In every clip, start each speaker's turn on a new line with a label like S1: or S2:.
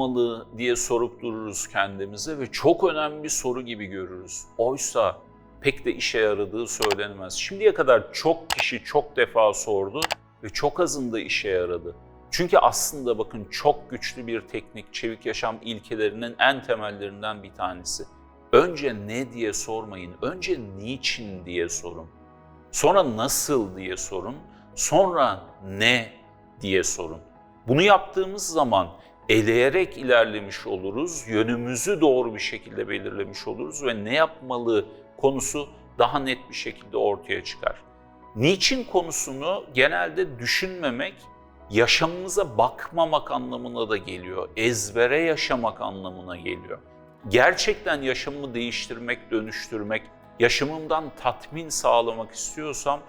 S1: yapmalı diye sorup dururuz kendimize ve çok önemli bir soru gibi görürüz. Oysa pek de işe yaradığı söylenemez. Şimdiye kadar çok kişi çok defa sordu ve çok azında işe yaradı. Çünkü aslında bakın çok güçlü bir teknik, çevik yaşam ilkelerinin en temellerinden bir tanesi. Önce ne diye sormayın, önce niçin diye sorun. Sonra nasıl diye sorun, sonra ne diye sorun. Bunu yaptığımız zaman eleyerek ilerlemiş oluruz, yönümüzü doğru bir şekilde belirlemiş oluruz ve ne yapmalı konusu daha net bir şekilde ortaya çıkar. Niçin konusunu genelde düşünmemek, yaşamımıza bakmamak anlamına da geliyor. Ezbere yaşamak anlamına geliyor. Gerçekten yaşamımı değiştirmek, dönüştürmek, yaşamımdan tatmin sağlamak istiyorsam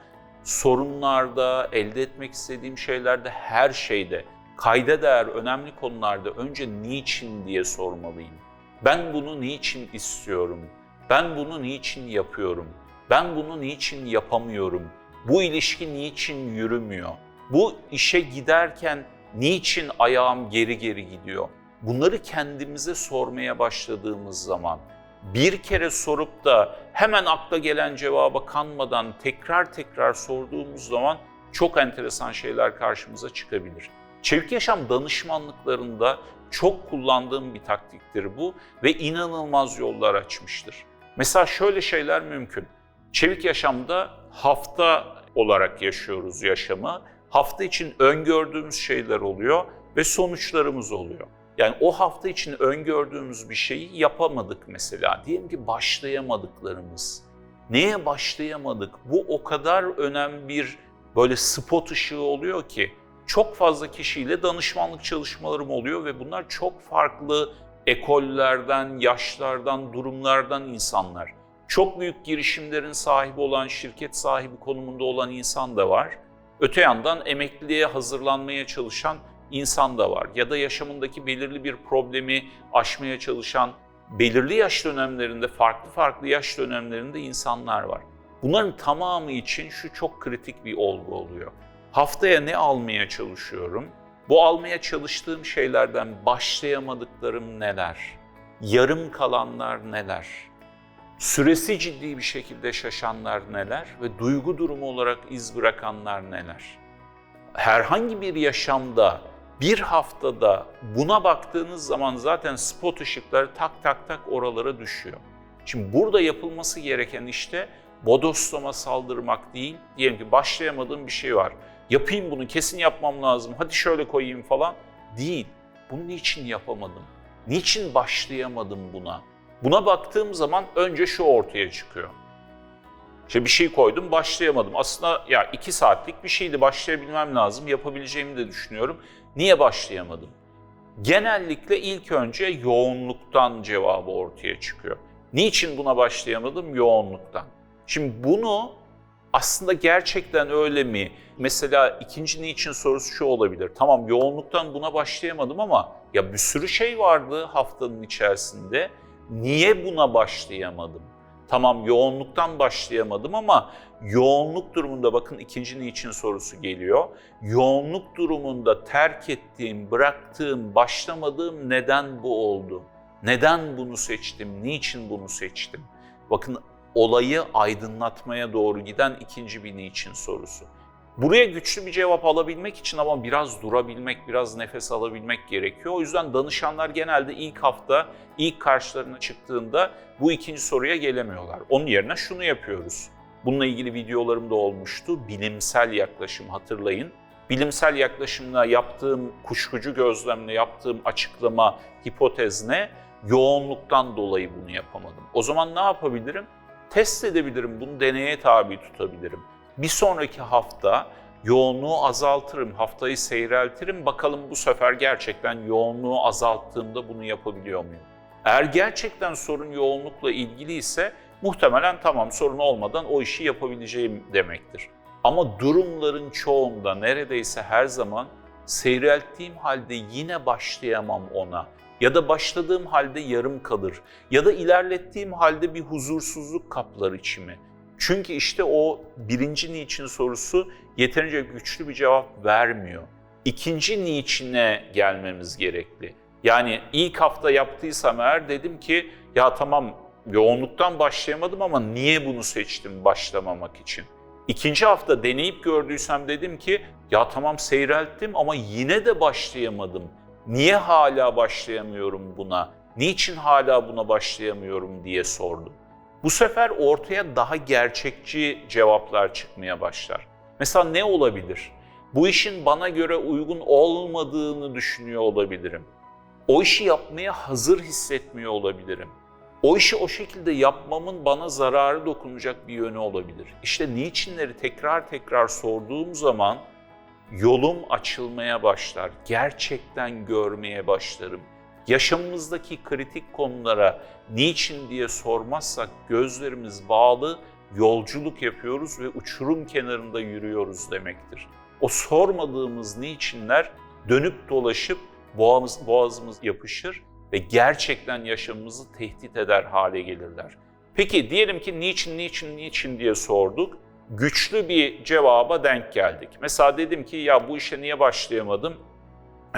S1: sorunlarda, elde etmek istediğim şeylerde, her şeyde, kayda değer önemli konularda önce niçin diye sormalıyım. Ben bunu niçin istiyorum? Ben bunu niçin yapıyorum? Ben bunu niçin yapamıyorum? Bu ilişki niçin yürümüyor? Bu işe giderken niçin ayağım geri geri gidiyor? Bunları kendimize sormaya başladığımız zaman bir kere sorup da hemen akla gelen cevaba kanmadan tekrar tekrar sorduğumuz zaman çok enteresan şeyler karşımıza çıkabilir. Çevik yaşam danışmanlıklarında çok kullandığım bir taktiktir bu ve inanılmaz yollar açmıştır. Mesela şöyle şeyler mümkün. Çevik yaşamda hafta olarak yaşıyoruz yaşamı. Hafta için öngördüğümüz şeyler oluyor ve sonuçlarımız oluyor. Yani o hafta için öngördüğümüz bir şeyi yapamadık mesela. Diyelim ki başlayamadıklarımız. Neye başlayamadık? Bu o kadar önemli bir böyle spot ışığı oluyor ki çok fazla kişiyle danışmanlık çalışmalarım oluyor ve bunlar çok farklı ekollerden, yaşlardan, durumlardan insanlar. Çok büyük girişimlerin sahibi olan, şirket sahibi konumunda olan insan da var. Öte yandan emekliliğe hazırlanmaya çalışan insan da var. Ya da yaşamındaki belirli bir problemi aşmaya çalışan, belirli yaş dönemlerinde, farklı farklı yaş dönemlerinde insanlar var. Bunların tamamı için şu çok kritik bir olgu oluyor. Haftaya ne almaya çalışıyorum? Bu almaya çalıştığım şeylerden başlayamadıklarım neler? Yarım kalanlar neler? Süresi ciddi bir şekilde şaşanlar neler ve duygu durumu olarak iz bırakanlar neler? Herhangi bir yaşamda bir haftada buna baktığınız zaman zaten spot ışıkları tak tak tak oralara düşüyor. Şimdi burada yapılması gereken işte bodoslama saldırmak değil. Diyelim ki başlayamadığım bir şey var. Yapayım bunu, kesin yapmam lazım, hadi şöyle koyayım falan. Değil. Bunu niçin yapamadım? Niçin başlayamadım buna? Buna baktığım zaman önce şu ortaya çıkıyor. İşte bir şey koydum, başlayamadım. Aslında ya iki saatlik bir şeydi, başlayabilmem lazım, yapabileceğimi de düşünüyorum. Niye başlayamadım? Genellikle ilk önce yoğunluktan cevabı ortaya çıkıyor. Niçin buna başlayamadım? Yoğunluktan. Şimdi bunu aslında gerçekten öyle mi? Mesela ikinci niçin sorusu şu olabilir. Tamam yoğunluktan buna başlayamadım ama ya bir sürü şey vardı haftanın içerisinde. Niye buna başlayamadım? Tamam yoğunluktan başlayamadım ama yoğunluk durumunda bakın ikinci niçin sorusu geliyor. Yoğunluk durumunda terk ettiğim, bıraktığım, başlamadığım neden bu oldu? Neden bunu seçtim? Niçin bunu seçtim? Bakın olayı aydınlatmaya doğru giden ikinci bir niçin sorusu. Buraya güçlü bir cevap alabilmek için ama biraz durabilmek, biraz nefes alabilmek gerekiyor. O yüzden danışanlar genelde ilk hafta, ilk karşılarına çıktığında bu ikinci soruya gelemiyorlar. Onun yerine şunu yapıyoruz. Bununla ilgili videolarım da olmuştu. Bilimsel yaklaşım hatırlayın. Bilimsel yaklaşımla yaptığım kuşkucu gözlemle yaptığım açıklama, hipotez ne? Yoğunluktan dolayı bunu yapamadım. O zaman ne yapabilirim? Test edebilirim, bunu deneye tabi tutabilirim. Bir sonraki hafta yoğunluğu azaltırım, haftayı seyreltirim. Bakalım bu sefer gerçekten yoğunluğu azalttığımda bunu yapabiliyor muyum? Eğer gerçekten sorun yoğunlukla ilgili ise muhtemelen tamam sorun olmadan o işi yapabileceğim demektir. Ama durumların çoğunda neredeyse her zaman seyrelttiğim halde yine başlayamam ona ya da başladığım halde yarım kalır ya da ilerlettiğim halde bir huzursuzluk kaplar içimi. Çünkü işte o birinci niçin sorusu yeterince güçlü bir cevap vermiyor. İkinci niçine gelmemiz gerekli. Yani ilk hafta yaptıysam eğer dedim ki ya tamam yoğunluktan başlayamadım ama niye bunu seçtim başlamamak için? İkinci hafta deneyip gördüysem dedim ki ya tamam seyrelttim ama yine de başlayamadım. Niye hala başlayamıyorum buna? Niçin hala buna başlayamıyorum diye sordum. Bu sefer ortaya daha gerçekçi cevaplar çıkmaya başlar. Mesela ne olabilir? Bu işin bana göre uygun olmadığını düşünüyor olabilirim. O işi yapmaya hazır hissetmiyor olabilirim. O işi o şekilde yapmamın bana zararı dokunacak bir yönü olabilir. İşte niçinleri tekrar tekrar sorduğum zaman yolum açılmaya başlar. Gerçekten görmeye başlarım. Yaşamımızdaki kritik konulara niçin diye sormazsak gözlerimiz bağlı yolculuk yapıyoruz ve uçurum kenarında yürüyoruz demektir. O sormadığımız niçinler dönüp dolaşıp boğazımız, boğazımız yapışır ve gerçekten yaşamımızı tehdit eder hale gelirler. Peki diyelim ki niçin, niçin, niçin diye sorduk. Güçlü bir cevaba denk geldik. Mesela dedim ki ya bu işe niye başlayamadım?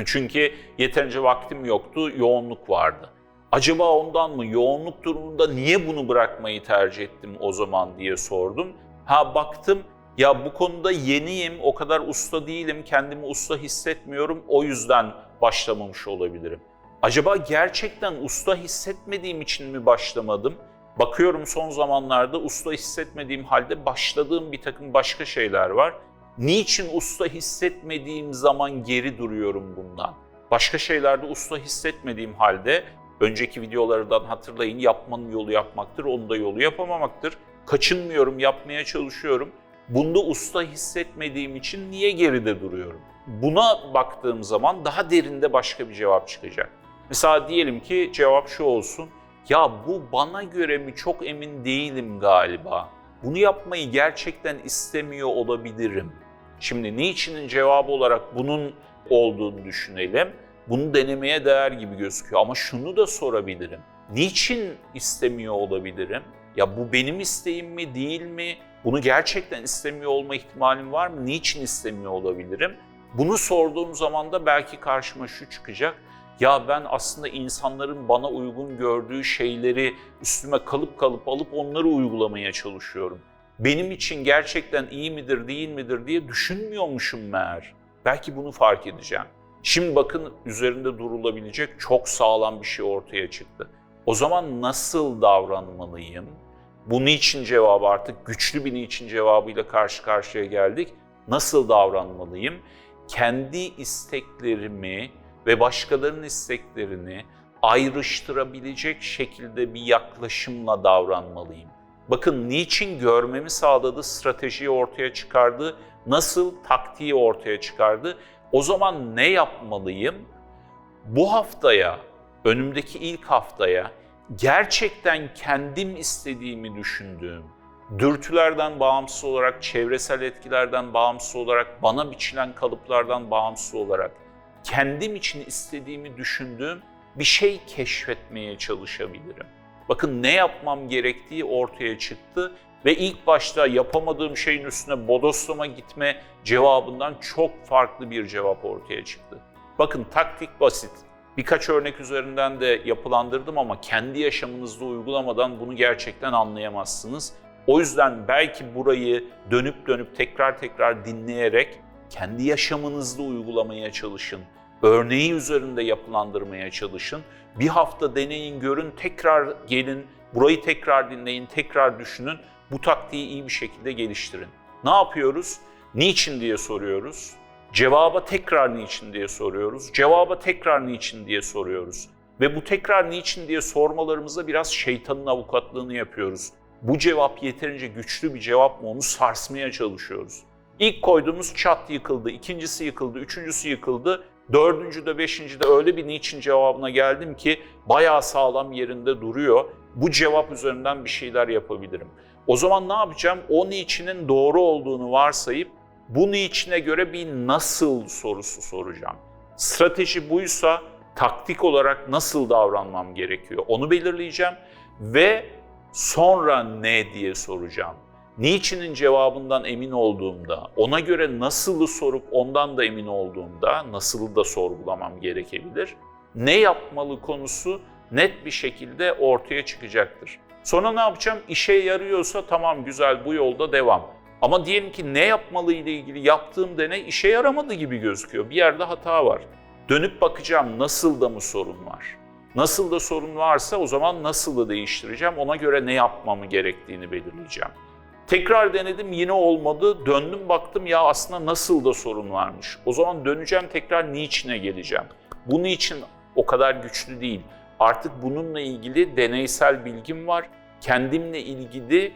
S1: Çünkü yeterince vaktim yoktu, yoğunluk vardı. Acaba ondan mı, yoğunluk durumunda niye bunu bırakmayı tercih ettim o zaman diye sordum. Ha baktım ya bu konuda yeniyim, o kadar usta değilim, kendimi usta hissetmiyorum, o yüzden başlamamış olabilirim. Acaba gerçekten usta hissetmediğim için mi başlamadım? Bakıyorum son zamanlarda usta hissetmediğim halde başladığım bir takım başka şeyler var. Niçin usta hissetmediğim zaman geri duruyorum bundan? Başka şeylerde usta hissetmediğim halde önceki videolardan hatırlayın yapmanın yolu yapmaktır, onun da yolu yapamamaktır. Kaçınmıyorum, yapmaya çalışıyorum. Bunda usta hissetmediğim için niye geride duruyorum? Buna baktığım zaman daha derinde başka bir cevap çıkacak. Mesela diyelim ki cevap şu olsun. Ya bu bana göre mi çok emin değilim galiba. Bunu yapmayı gerçekten istemiyor olabilirim. Şimdi niçinin cevabı olarak bunun olduğunu düşünelim. Bunu denemeye değer gibi gözüküyor ama şunu da sorabilirim. Niçin istemiyor olabilirim? Ya bu benim isteğim mi değil mi? Bunu gerçekten istemiyor olma ihtimalim var mı? Niçin istemiyor olabilirim? Bunu sorduğum zaman da belki karşıma şu çıkacak. Ya ben aslında insanların bana uygun gördüğü şeyleri üstüme kalıp kalıp alıp onları uygulamaya çalışıyorum. Benim için gerçekten iyi midir değil midir diye düşünmüyormuşum meğer. Belki bunu fark edeceğim. Şimdi bakın üzerinde durulabilecek çok sağlam bir şey ortaya çıktı. O zaman nasıl davranmalıyım? Bu niçin cevabı artık güçlü bir niçin cevabıyla karşı karşıya geldik. Nasıl davranmalıyım? Kendi isteklerimi ve başkalarının isteklerini ayrıştırabilecek şekilde bir yaklaşımla davranmalıyım. Bakın niçin görmemi sağladı, stratejiyi ortaya çıkardı, nasıl taktiği ortaya çıkardı. O zaman ne yapmalıyım? Bu haftaya, önümdeki ilk haftaya gerçekten kendim istediğimi düşündüğüm, dürtülerden bağımsız olarak, çevresel etkilerden bağımsız olarak, bana biçilen kalıplardan bağımsız olarak kendim için istediğimi düşündüğüm bir şey keşfetmeye çalışabilirim. Bakın ne yapmam gerektiği ortaya çıktı ve ilk başta yapamadığım şeyin üstüne bodoslama gitme cevabından çok farklı bir cevap ortaya çıktı. Bakın taktik basit. Birkaç örnek üzerinden de yapılandırdım ama kendi yaşamınızda uygulamadan bunu gerçekten anlayamazsınız. O yüzden belki burayı dönüp dönüp tekrar tekrar dinleyerek kendi yaşamınızda uygulamaya çalışın. Örneği üzerinde yapılandırmaya çalışın. Bir hafta deneyin, görün, tekrar gelin, burayı tekrar dinleyin, tekrar düşünün. Bu taktiği iyi bir şekilde geliştirin. Ne yapıyoruz? Niçin diye soruyoruz. Cevaba tekrar niçin diye soruyoruz. Cevaba tekrar niçin diye soruyoruz. Ve bu tekrar niçin diye sormalarımızda biraz şeytanın avukatlığını yapıyoruz. Bu cevap yeterince güçlü bir cevap mı onu sarsmaya çalışıyoruz. İlk koyduğumuz çat yıkıldı, ikincisi yıkıldı, üçüncüsü yıkıldı. Dördüncü de beşinci de öyle bir niçin cevabına geldim ki bayağı sağlam yerinde duruyor. Bu cevap üzerinden bir şeyler yapabilirim. O zaman ne yapacağım? O niçinin doğru olduğunu varsayıp bu niçine göre bir nasıl sorusu soracağım. Strateji buysa taktik olarak nasıl davranmam gerekiyor onu belirleyeceğim ve sonra ne diye soracağım. Niçinin cevabından emin olduğumda, ona göre nasılı sorup ondan da emin olduğumda, nasılı da sorgulamam gerekebilir. ne yapmalı konusu net bir şekilde ortaya çıkacaktır. Sonra ne yapacağım? İşe yarıyorsa tamam güzel bu yolda devam. Ama diyelim ki ne yapmalı ile ilgili yaptığım deney işe yaramadı gibi gözüküyor. Bir yerde hata var. Dönüp bakacağım nasıl da mı sorun var? Nasıl da sorun varsa o zaman nasıl değiştireceğim. Ona göre ne yapmamı gerektiğini belirleyeceğim. Tekrar denedim yine olmadı. Döndüm baktım ya aslında nasıl da sorun varmış. O zaman döneceğim tekrar niçine geleceğim. Bu niçin o kadar güçlü değil. Artık bununla ilgili deneysel bilgim var. Kendimle ilgili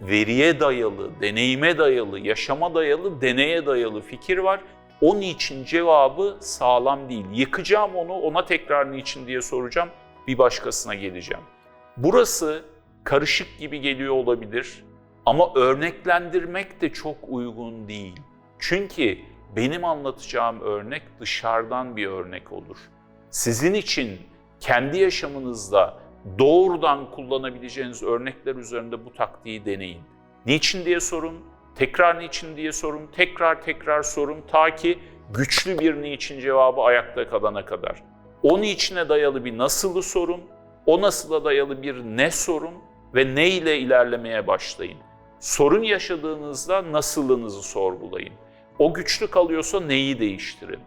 S1: veriye dayalı, deneyime dayalı, yaşama dayalı, deneye dayalı fikir var. O niçin cevabı sağlam değil. Yıkacağım onu, ona tekrar niçin diye soracağım. Bir başkasına geleceğim. Burası karışık gibi geliyor olabilir ama örneklendirmek de çok uygun değil. Çünkü benim anlatacağım örnek dışarıdan bir örnek olur. Sizin için kendi yaşamınızda doğrudan kullanabileceğiniz örnekler üzerinde bu taktiği deneyin. Niçin diye sorun, tekrar niçin diye sorun, tekrar tekrar sorun ta ki güçlü bir niçin cevabı ayakta kalana kadar. O niçine dayalı bir nasılı sorun, o nasıla dayalı bir ne sorun ve ne ile ilerlemeye başlayın. Sorun yaşadığınızda nasılınızı sorgulayın. O güçlü kalıyorsa neyi değiştirin.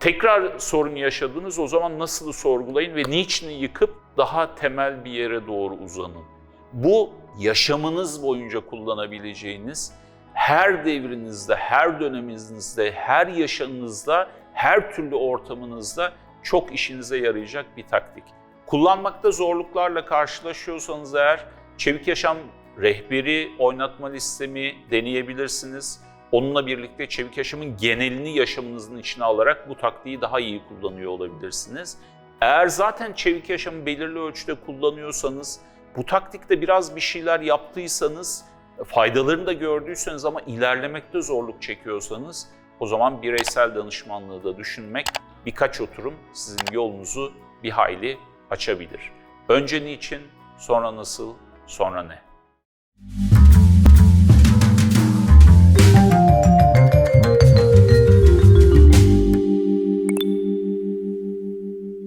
S1: Tekrar sorun yaşadınız o zaman nasılı sorgulayın ve niçini yıkıp daha temel bir yere doğru uzanın. Bu yaşamınız boyunca kullanabileceğiniz her devrinizde, her döneminizde, her yaşamınızda, her türlü ortamınızda çok işinize yarayacak bir taktik. Kullanmakta zorluklarla karşılaşıyorsanız eğer Çevik Yaşam rehberi oynatma listemi deneyebilirsiniz. Onunla birlikte çevik yaşamın genelini yaşamınızın içine alarak bu taktiği daha iyi kullanıyor olabilirsiniz. Eğer zaten çevik yaşamı belirli ölçüde kullanıyorsanız, bu taktikte biraz bir şeyler yaptıysanız, faydalarını da gördüyseniz ama ilerlemekte zorluk çekiyorsanız, o zaman bireysel danışmanlığı da düşünmek birkaç oturum sizin yolunuzu bir hayli açabilir. Önce niçin, sonra nasıl, sonra ne? you